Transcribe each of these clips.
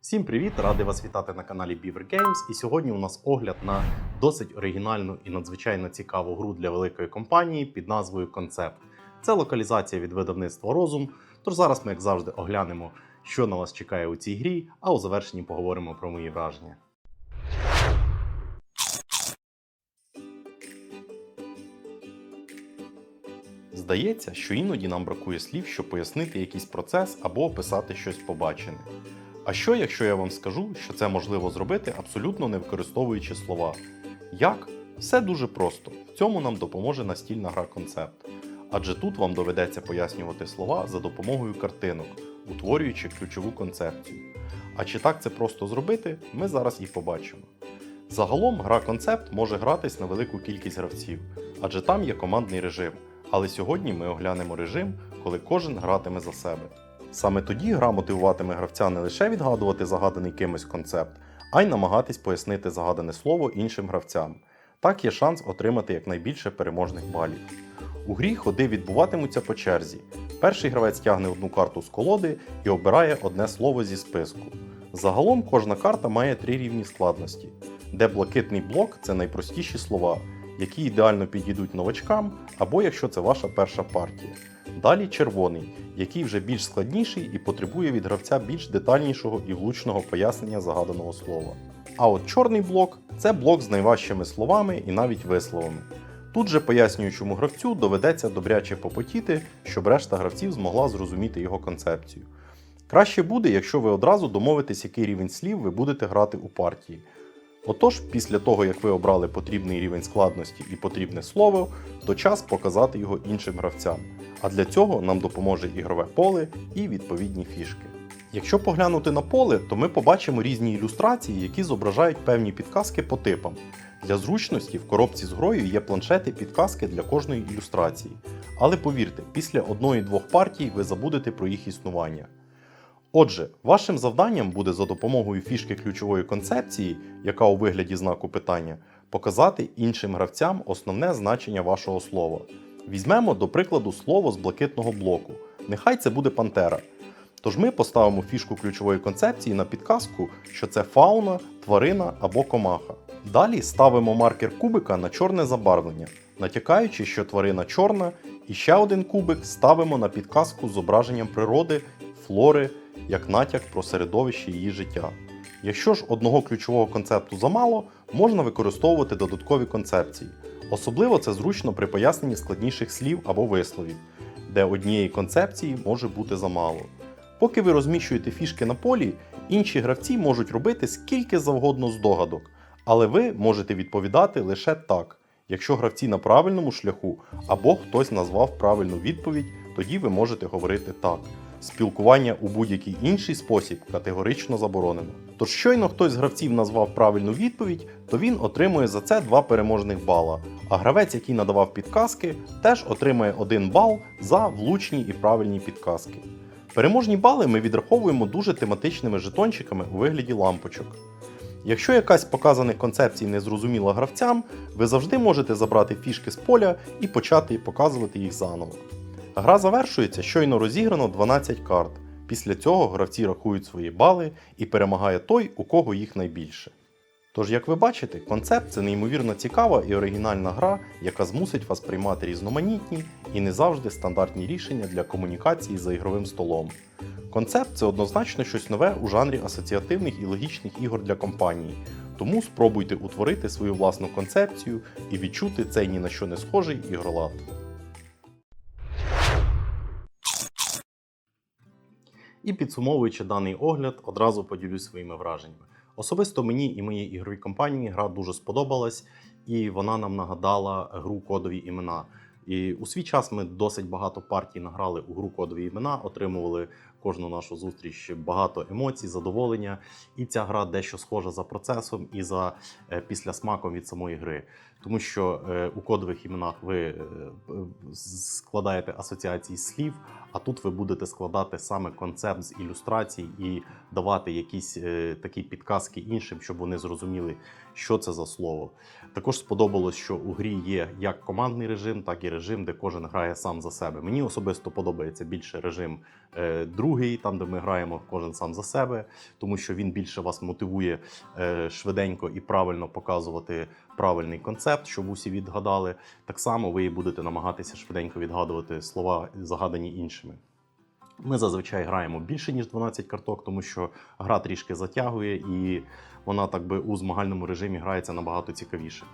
Всім привіт! Радий вас вітати на каналі Beaver Games. І сьогодні у нас огляд на досить оригінальну і надзвичайно цікаву гру для великої компанії під назвою Концепт. Це локалізація від видавництва Розум. Тож зараз ми, як завжди, оглянемо, що на вас чекає у цій грі, а у завершенні поговоримо про мої враження. Здається, що іноді нам бракує слів, щоб пояснити якийсь процес або описати щось побачене. А що, якщо я вам скажу, що це можливо зробити абсолютно не використовуючи слова? Як? Все дуже просто. В цьому нам допоможе настільна гра концепт. Адже тут вам доведеться пояснювати слова за допомогою картинок, утворюючи ключову концепцію. А чи так це просто зробити, ми зараз і побачимо. Загалом гра концепт може гратись на велику кількість гравців, адже там є командний режим. Але сьогодні ми оглянемо режим, коли кожен гратиме за себе. Саме тоді гра мотивуватиме гравця не лише відгадувати загаданий кимось концепт, а й намагатись пояснити загадане слово іншим гравцям. Так є шанс отримати якнайбільше переможних балів. У грі ходи відбуватимуться по черзі. Перший гравець тягне одну карту з колоди і обирає одне слово зі списку. Загалом кожна карта має три рівні складності, де блакитний блок це найпростіші слова, які ідеально підійдуть новачкам, або якщо це ваша перша партія. Далі червоний, який вже більш складніший і потребує від гравця більш детальнішого і влучного пояснення загаданого слова. А от чорний блок це блок з найважчими словами і навіть висловами. Тут же пояснюючому гравцю доведеться добряче попотіти, щоб решта гравців змогла зрозуміти його концепцію. Краще буде, якщо ви одразу домовитесь, який рівень слів ви будете грати у партії. Отож, після того, як ви обрали потрібний рівень складності і потрібне слово, то час показати його іншим гравцям. А для цього нам допоможе ігрове поле і відповідні фішки. Якщо поглянути на поле, то ми побачимо різні ілюстрації, які зображають певні підказки по типам. Для зручності в коробці з грою є планшети підказки для кожної ілюстрації. Але повірте, після одної-двох партій ви забудете про їх існування. Отже, вашим завданням буде за допомогою фішки ключової концепції, яка у вигляді знаку питання, показати іншим гравцям основне значення вашого слова. Візьмемо, до прикладу, слово з блакитного блоку. Нехай це буде пантера. Тож ми поставимо фішку ключової концепції на підказку, що це фауна, тварина або комаха. Далі ставимо маркер кубика на чорне забарвлення, натякаючи, що тварина чорна, і ще один кубик ставимо на підказку з зображенням природи, флори, як натяк про середовище її життя. Якщо ж одного ключового концепту замало, можна використовувати додаткові концепції. Особливо це зручно при поясненні складніших слів або висловів, де однієї концепції може бути замало. Поки ви розміщуєте фішки на полі, інші гравці можуть робити скільки завгодно здогадок, але ви можете відповідати лише так. Якщо гравці на правильному шляху або хтось назвав правильну відповідь, тоді ви можете говорити так. Спілкування у будь-який інший спосіб категорично заборонено. Тож щойно хтось з гравців назвав правильну відповідь, то він отримує за це два переможних бала. А гравець, який надавав підказки, теж отримує один бал за влучні і правильні підказки. Переможні бали ми відраховуємо дуже тематичними жетончиками у вигляді лампочок. Якщо якась з показаних концепцій не зрозуміла гравцям, ви завжди можете забрати фішки з поля і почати показувати їх заново. Гра завершується, щойно розіграно 12 карт. Після цього гравці рахують свої бали і перемагає той, у кого їх найбільше. Тож, як ви бачите, концепт це неймовірно цікава і оригінальна гра, яка змусить вас приймати різноманітні і не завжди стандартні рішення для комунікації за ігровим столом. Концепт це однозначно щось нове у жанрі асоціативних і логічних ігор для компанії, тому спробуйте утворити свою власну концепцію і відчути цей ні на що не схожий ігролад. І підсумовуючи даний огляд, одразу поділюсь своїми враженнями. Особисто мені і моїй ігровій компанії гра дуже сподобалась, і вона нам нагадала гру кодові імена. І у свій час ми досить багато партій награли у гру кодові імена, отримували кожну нашу зустріч багато емоцій, задоволення. І ця гра дещо схожа за процесом і за е, післясмаком від самої гри. тому що е, у кодових іменах ви е, складаєте асоціації слів, а тут ви будете складати саме концепт з ілюстрацій і давати якісь такі підказки іншим, щоб вони зрозуміли, що це за слово. Також сподобалось, що у грі є як командний режим, так і режим, де кожен грає сам за себе. Мені особисто подобається більше режим е, другий, там де ми граємо кожен сам за себе, тому що він більше вас мотивує е, швиденько і правильно показувати правильний концепт, щоб усі відгадали. Так само ви будете намагатися швиденько відгадувати слова, загадані іншими. Ми зазвичай граємо більше ніж 12 карток, тому що гра трішки затягує, і вона так би у змагальному режимі грається набагато цікавіше.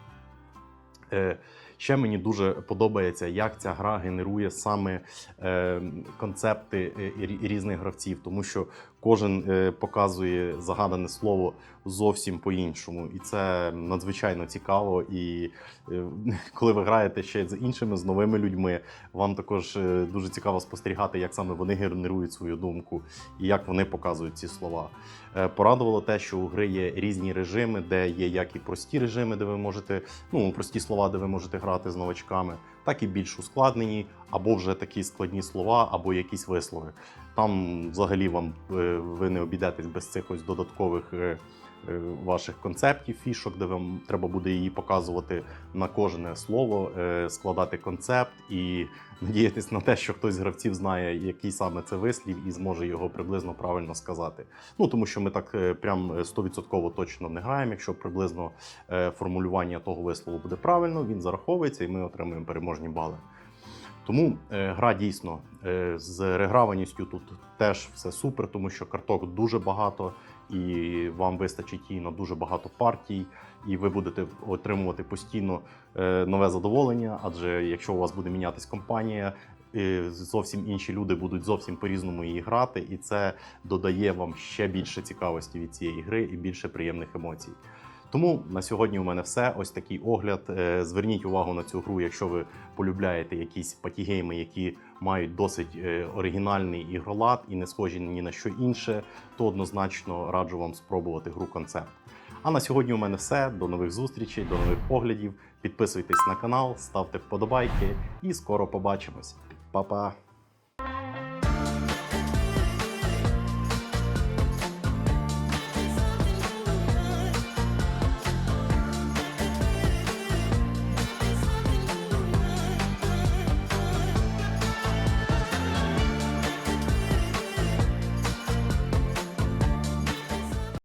Ще мені дуже подобається, як ця гра генерує саме е, концепти е, різних гравців, тому що кожен е, показує загадане слово зовсім по-іншому, і це надзвичайно цікаво. І е, коли ви граєте ще з іншими, з новими людьми, вам також е, дуже цікаво спостерігати, як саме вони генерують свою думку і як вони показують ці слова. Е, Порадувало те, що у гри є різні режими, де є як і прості режими, де ви можете, ну прості слова, де ви можете грати з новачками, так і більш ускладнені, або вже такі складні слова, або якісь вислови. Там взагалі вам ви не обійдетесь без цих ось додаткових. Е, Ваших концептів, фішок, де вам треба буде її показувати на кожне слово, е, складати концепт і надіятись на те, що хтось з гравців знає, який саме це вислів, і зможе його приблизно правильно сказати. Ну тому що ми так е, прям е, 100% точно не граємо. Якщо приблизно формулювання того вислову буде правильно, він зараховується і ми отримуємо переможні бали. Тому е, гра дійсно е, з реграваністю тут теж все супер, тому що карток дуже багато, і вам вистачить її на дуже багато партій, і ви будете отримувати постійно е, нове задоволення. Адже якщо у вас буде мінятись компанія, е, зовсім інші люди будуть зовсім по-різному її грати, і це додає вам ще більше цікавості від цієї гри і більше приємних емоцій. Тому на сьогодні у мене все. Ось такий огляд. Е, Зверніть увагу на цю гру, якщо ви полюбляєте якісь патігейми, які мають досить е, оригінальний ігролад і не схожі ні на що інше, то однозначно раджу вам спробувати гру концепт. А на сьогодні у мене все. До нових зустрічей, до нових поглядів. Підписуйтесь на канал, ставте вподобайки і скоро побачимось. Па-па!